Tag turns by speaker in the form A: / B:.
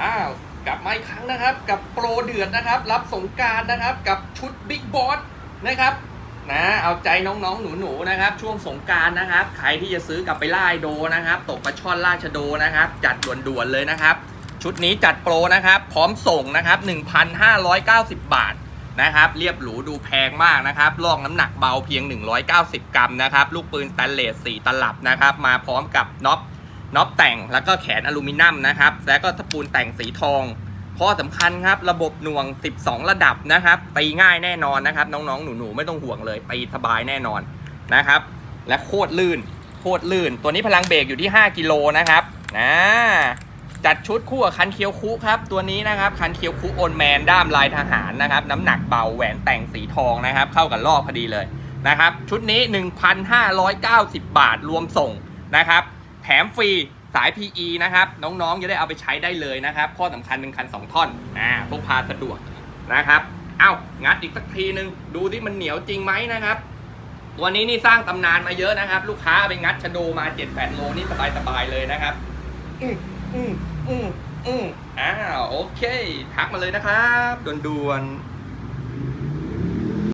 A: อ้าวกลับมาอีกครั้งนะครับกับโปรเดือดนะครับ รับสงการนะครับกับชุดบิ๊กบอสนะครับนะเอาใจน้องๆ หนูๆนะครับ ช่วงสงการนะครับใครที่จะซื้อกลับไปล่าโดนะครับ ตกปลาช่อนล่าชะโดนะครับ จัดด่วนๆเลยนะครับ ชุดนี้จัดโปรนะครับ พร้อมส่งนะครับ 1,590 บาทนะครับ เรียบหรูดูแพงมากนะครับลอกน้ำหนักเบาเพียง 190 กรัมนะครับ ลูกปืนสแตนเลส4ตลับนะครับ มาพร้อมกับน็อป น็อปแต่งแล้วก็แขนอลูมิเนียมนะครับ แล้วก็สปูลแต่งสีทอง ข้อสำคัญครับ ระบบหน่วง 12 ระดับนะครับตีง่ายแน่นอนนะครับ น้องๆ หนูๆ ไม่ต้องห่วงเลยตีสบายแน่นอนนะครับ และโคตรลื่น โคตรลื่น ตัวนี้พลังเบรกอยู่ที่ 5 กิโลนะครับนะจัดชุดคู่กับคันเคียวคุครับ ตัวนี้นะครับ คันเคียวคุโอนแมนด้ามลายทหารนะครับ น้ำหนักเบาแหวนแต่งสีทองนะครับ เข้ากับลอกพอดีเลยนะครับ ชุดนี้ 1,590 บาทรวมส่งนะครับ แถมฟรีสาย PE นะครับ น้องๆ จะได้เอาไปใช้ได้เลยนะครับ ข้อสำคัญ1คัน 2 ท่อนอ่าพกพาสะดวกนะครับเอ้างัดอีกสักทีนึงดูที่มันเหนียวจริงไหมนะครับ ตัวนี้นี่สร้างตำนานมาเยอะนะครับ ลูกค้าเอาไปงัดชะโดมา 7-8 โลนี่สบายๆเลยนะครับ อืมอืมอืมอืมอ้าวโอเค ทักมาเลยนะครับด่วนๆ